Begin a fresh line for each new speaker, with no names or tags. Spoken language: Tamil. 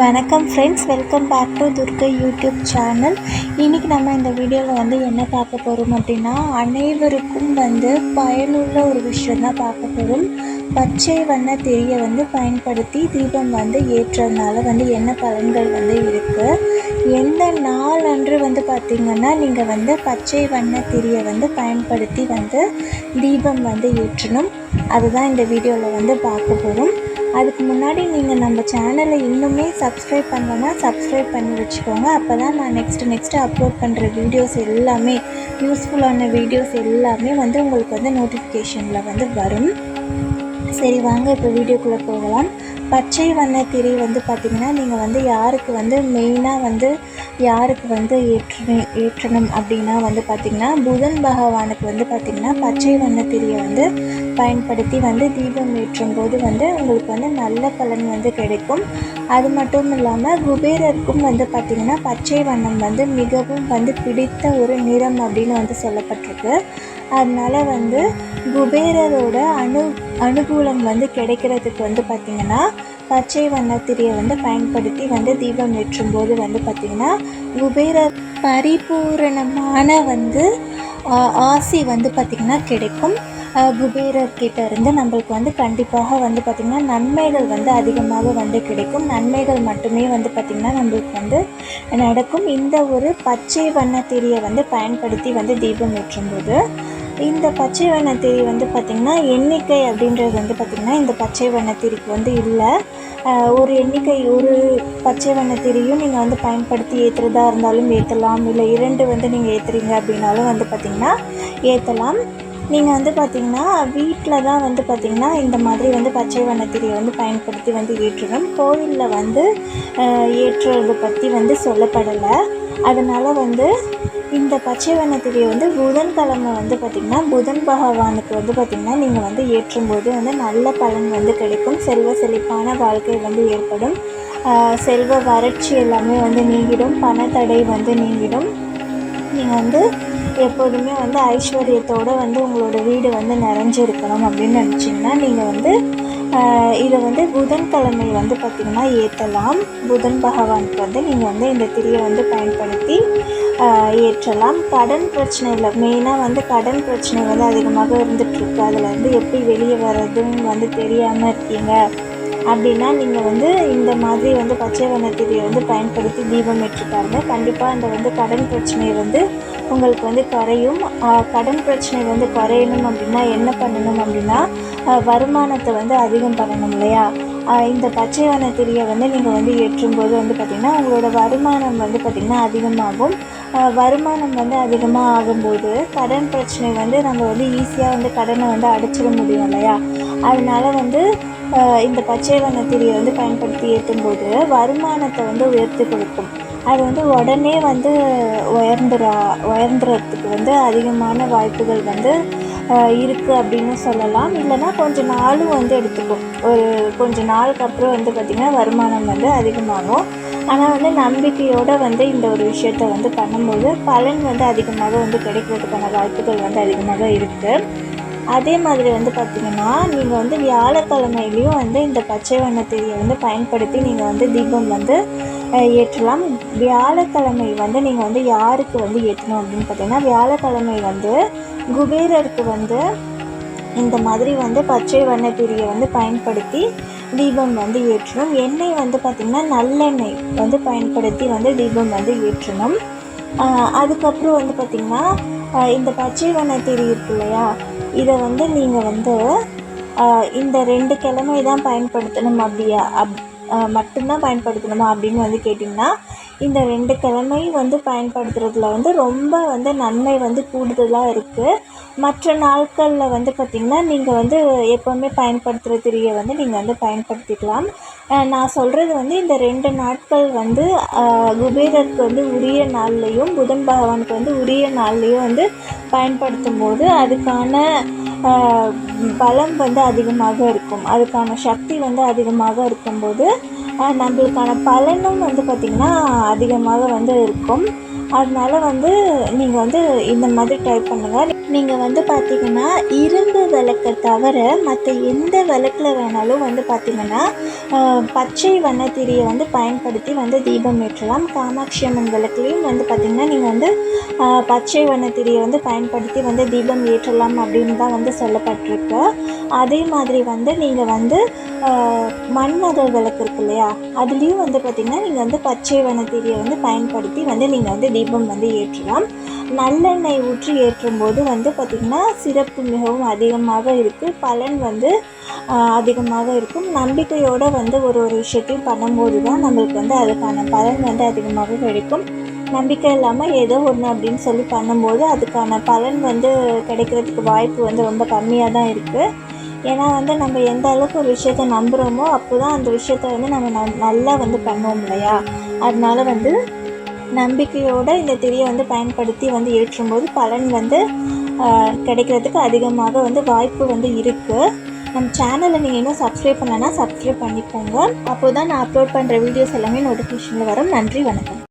வணக்கம் friends welcome back to Durga YouTube channel இன்றைக்கி நம்ம இந்த வீடியோவில் வந்து என்ன பார்க்க போகிறோம் அப்படின்னா அனைவருக்கும் வந்து பயனுள்ள ஒரு விஷயம் தான் பார்க்க போகிறோம் பச்சை வண்ண திரியை வந்து பயன்படுத்தி தீபம் வந்து ஏற்றுறதுனால வந்து என்ன பலன்கள் வந்து இருக்குது எந்த நாள் அன்று வந்து பார்த்திங்கன்னா நீங்கள் வந்து பச்சை வண்ண திரியை வந்து பயன்படுத்தி வந்து தீபம் வந்து ஏற்றணும். அதுதான் இந்த வீடியோவில் வந்து பார்க்க போகிறோம் அதுக்கு முன்னாடி நீங்கள் நம்ம சேனலை இன்னுமே சப்ஸ்கிரைப் பண்ணலன்னா சப்ஸ்கிரைப் பண்ணி வச்சுக்கோங்க. அப்போ தான் நான் நெக்ஸ்ட்டு நெக்ஸ்ட்டு அப்லோட் பண்ணுற வீடியோஸ் எல்லாமே யூஸ்ஃபுல்லான வீடியோஸ் எல்லாமே வந்து உங்களுக்கு வந்து நோட்டிஃபிகேஷனில் வந்து வரும். சரி வாங்க இப்போ வீடியோக்குள்ளே போகலாம். பச்சை வண்ண திரி வந்து பார்த்திங்கன்னா நீங்கள் வந்து யாருக்கு வந்து மெயினாக வந்து யாருக்கு வந்து ஏற்றணும் ஏற்றணும் அப்படின்னா வந்து பார்த்திங்கன்னா புதன் பகவானுக்கு வந்து பார்த்திங்கன்னா பச்சை வண்ண திரியை வந்து பயன்படுத்தி வந்து தீபம் ஏற்றும் போது வந்து உங்களுக்கு வந்து நல்ல பலன் வந்து கிடைக்கும். அது மட்டும் இல்லாமல் குபேரருக்கும் வந்து பார்த்திங்கன்னா பச்சை வண்ணம் வந்து மிகவும் வந்து பிடித்த ஒரு நிறம் அப்படின்னு வந்து சொல்லப்பட்டிருக்கு. அதனால் வந்து குபேரரோட அனு அனுகூலம் வந்து கிடைக்கிறதுக்கு வந்து பார்த்திங்கன்னா பச்சை வண்ணத்திரியை வந்து பயன்படுத்தி வந்து தீபம் ஏற்றும் போது வந்து பார்த்திங்கன்னா குபேரர் பரிபூரணமான வந்து ஆசி வந்து பார்த்திங்கன்னா கிடைக்கும். குபேரர்கிட்ட இருந்து நம்மளுக்கு வந்து கண்டிப்பாக வந்து பார்த்திங்கன்னா நன்மைகள் வந்து அதிகமாக வந்து கிடைக்கும். நன்மைகள் மட்டுமே வந்து பார்த்திங்கன்னா நம்மளுக்கு வந்து நடக்கும். இந்த ஒரு பச்சை வண்ணத்திரியை வந்து பயன்படுத்தி வந்து தீபம் ஏற்றும்போது இந்த பச்சை வண்ணத்திரி வந்து பார்த்திங்கன்னா எண்ணிக்கை அப்படின்றது வந்து பார்த்திங்கன்னா இந்த பச்சை வண்ணத்திரிக்கு வந்து இல்லை. ஒரு எண்ணிக்கை ஒரு பச்சை வண்ணத்திரியும் நீங்கள் வந்து பயன்படுத்தி ஏற்றுறதா இருந்தாலும் ஏற்றலாம் இல்லை இரண்டு வந்து நீங்கள் ஏற்றுறீங்க அப்படின்னாலும் வந்து பார்த்திங்கன்னா ஏற்றலாம் நீங்கள் வந்து பார்த்திங்கன்னா வீட்டில் தான் வந்து பார்த்திங்கன்னா இந்த மாதிரி வந்து பச்சை வண்ணத்திரியை வந்து பயன்படுத்தி வந்து ஏற்றணும். கோவிலில் வந்து ஏற்றுறது பற்றி வந்து சொல்லப்படலை. அதனால் வந்து இந்த பச்சை வண்ணத்திரியை வந்து புதன்கிழமை வந்து பார்த்திங்கன்னா புதன் பகவானுக்கு வந்து பார்த்திங்கன்னா நீங்கள் வந்து ஏற்றும்போது வந்து நல்ல பலன் வந்து கிடைக்கும். செல்வ செழிப்பான வாழ்க்கை வந்து ஏற்படும். செல்வ வறட்சி எல்லாமே வந்து நீங்கிடும். பணத்தடை வந்து நீங்கிடும். நீங்கள் வந்து எப்போதுமே வந்து ஐஸ்வர்யத்தோடு வந்து உங்களோட வீடு வந்து நிறைஞ்சிருக்கணும் அப்படின்னு நினச்சிங்கன்னா நீங்கள் வந்து இதை வந்து புதன்கிழமை வந்து பார்த்திங்கன்னா ஏற்றலாம். புதன் பகவானுக்கு வந்து நீங்கள் வந்து இந்த திரியை வந்து பயன்படுத்தி ஏற்றலாம். கடன் பிரச்சனையில் மெயினாக வந்து கடன் பிரச்சனை வந்து அதிகமாக இருந்துகிட்ருக்கு அதில் வந்து எப்படி வெளியே வர்றதுன்னு வந்து தெரியாமல் இருக்கீங்க. அப்படின்னா நீங்கள் வந்து இந்த மாதிரி வந்து பச்சை வண்ணத்திரியை வந்து பயன்படுத்தி தீபம் ஏற்றுப்பாருங்க கண்டிப்பாக அந்த வந்து கடன் பிரச்சனை வந்து உங்களுக்கு வந்து குறையும் கடன் பிரச்சனை வந்து குறையணும் அப்படின்னா என்ன பண்ணணும் அப்படின்னா வருமானத்தை வந்து அதிகம் பண்ணணும் இல்லையா? இந்த பச்சை வண்ணத்திரியை வந்து நீங்கள் வந்து ஏற்றும்போது வந்து பார்த்திங்கன்னா உங்களோட வருமானம் வந்து பார்த்திங்கன்னா அதிகமாகும். வருமானம் வந்து அதிகமாக ஆகும்போது கடன் பிரச்சனை வந்து நம்ம வந்து ஈஸியாக வந்து கடனை வந்து அடைச்சிட முடியும் இல்லையா? அதனால் வந்து இந்த பச்சை வண்ணத்திரியை வந்து பயன்படுத்தி ஏற்றும்போது வருமானத்தை வந்து உயர்த்தி கொடுக்கும். அது வந்து உடனே வந்து உயர்ந்துரா உயர்ந்துறதுக்கு வந்து அதிகமான வாய்ப்புகள் வந்து இருக்குது அப்படின்னு சொல்லலாம். இல்லைனா கொஞ்சம் நாளும் வந்து எடுத்துக்கும். ஒரு கொஞ்சம் நாளுக்கு அப்புறம் வந்து பார்த்திங்கன்னா வருமானம் வந்து அதிகமாகும். ஆனால் வந்து நம்பிக்கையோடு வந்து இந்த ஒரு விஷயத்த வந்து பண்ணும்போது பலன் வந்து அதிகமாக வந்து கிடைக்கிறதுக்கான வாய்ப்புகள் வந்து அதிகமாக இருக்குது அதே மாதிரி வந்து பார்த்திங்கன்னா நீங்கள் வந்து வியாழக்கிழமையிலையும் வந்து இந்த பச்சை வண்ணத்திரியை வந்து பயன்படுத்தி நீங்கள் வந்து தீபம் வந்து ஏற்றலாம். வியாழக்கிழமை வந்து நீங்கள் வந்து யாருக்கு வந்து ஏற்றணும் அப்படின்னு பார்த்தீங்கன்னா வியாழக்கிழமை வந்து குபேரருக்கு வந்து இந்த மாதிரி வந்து பச்சை வண்ணத்திரியை வந்து பயன்படுத்தி தீபம் வந்து ஏற்றணும். எண்ணெய் வந்து பார்த்திங்கன்னா நல்லெண்ணெய் வந்து பயன்படுத்தி வந்து தீபம் வந்து ஏற்றணும். அதுக்கப்புறம் வந்து பார்த்திங்கன்னா இந்த பச்சை திரி இருக்கு இல்லையா? இதை வந்து நீங்கள் வந்து இந்த ரெண்டு கிழமை தான் பயன்படுத்தணும் அப்படியா? அப் மட்டும்தான் பயன்படுத்தணுமா அப்படின்னு வந்து கேட்டிங்கன்னா இந்த ரெண்டு கிழமையும் வந்து பயன்படுத்துறதுல வந்து ரொம்ப வந்து நன்மை வந்து கூடுதலாக இருக்குது மற்ற நாட்களில் வந்து பார்த்திங்கன்னா நீங்கள் வந்து எப்போவுமே பயன்படுத்துகிற திரியை வந்து நீங்கள் வந்து பயன்படுத்திக்கலாம். நான் சொல்கிறது வந்து இந்த ரெண்டு நாட்கள் வந்து குபேரருக்கு வந்து உரிய நாள்லேயும் புதன் பகவானுக்கு வந்து உரிய நாள்லேயும் வந்து பயன்படுத்தும் போது அதுக்கான பலம் வந்து அதிகமாக இருக்கும். அதுக்கான சக்தி வந்து அதிகமாக இருக்கும்போது நம்மளுக்கான பலனும் வந்து பார்த்திங்கன்னா அதிகமாக வந்து இருக்கும். அதனால வந்து நீங்கள் வந்து இந்த மாதிரி ட்ரை பண்ணுங்கள் நீங்கள் வந்து பார்த்தீங்கன்னா இரும்பு விளக்கை தவிர மற்ற எந்த விளக்கில் வேணாலும் வந்து பார்த்திங்கன்னா பச்சை வண்ணத்திரியை வந்து பயன்படுத்தி வந்து தீபம் ஏற்றலாம். காமாட்சி அம்மன் விளக்குலேயும் வந்து பார்த்திங்கன்னா நீங்கள் வந்து பச்சை வண்ணத்திரியை வந்து பயன்படுத்தி வந்து தீபம் ஏற்றலாம் அப்படின்னு தான் வந்து சொல்லப்பட்டிருக்கு. அதே மாதிரி வந்து நீங்கள் வந்து ஆஹ், மண்மகள் விளக்கு இருக்கு இல்லையா? அதுலேயும் வந்து பார்த்திங்கன்னா நீங்கள் வந்து பச்சை வண்ணத்திரியை வந்து பயன்படுத்தி வந்து நீங்கள் வந்து தீபம் வந்து ஏற்றலாம். நல்லெண்ணெய் ஊற்றி ஏற்றும் போது வந்து பார்த்திங்கன்னா சிறப்பு மிகவும் அதிகமாக இருக்கும். இருக்குது பலன் வந்து அதிகமாக இருக்கும். நம்பிக்கையோடு வந்து ஒரு ஒரு விஷயத்தையும் பண்ணும்போது தான் நம்மளுக்கு வந்து அதுக்கான பலன் வந்து அதிகமாக கிடைக்கும். நம்பிக்கை இல்லாமல் ஏதோ ஒன்று அப்படின்னு சொல்லி பண்ணும்போது அதுக்கான பலன் வந்து கிடைக்கிறதுக்கு வாய்ப்பு வந்து ரொம்ப கம்மியாக தான் இருக்குது ஏன்னா வந்து நம்ம எந்த அளவுக்கு ஒரு விஷயத்த நம்புகிறோமோ அப்போ தான் அந்த விஷயத்த வந்து நம்ம ந நல்லா வந்து பண்ணுவோம் இல்லையா? அதனால வந்து நம்பிக்கையோடு இந்த திரியை வந்து பயன்படுத்தி வந்து ஏற்றும்போது பலன் வந்து கிடைக்கிறதுக்கு அதிகமாக வந்து வாய்ப்பு வந்து இருக்குது நம்ம சேனலை நீங்கள் இன்னும் சப்ஸ்கிரைப் பண்ணலன்னா சப்ஸ்கிரைப் பண்ணிக்கோங்க. அப்போ தான் நான் அப்லோட் பண்ணுற வீடியோஸ் எல்லாமே நோட்டிஃபிகேஷனில் வரும். நன்றி வணக்கம்.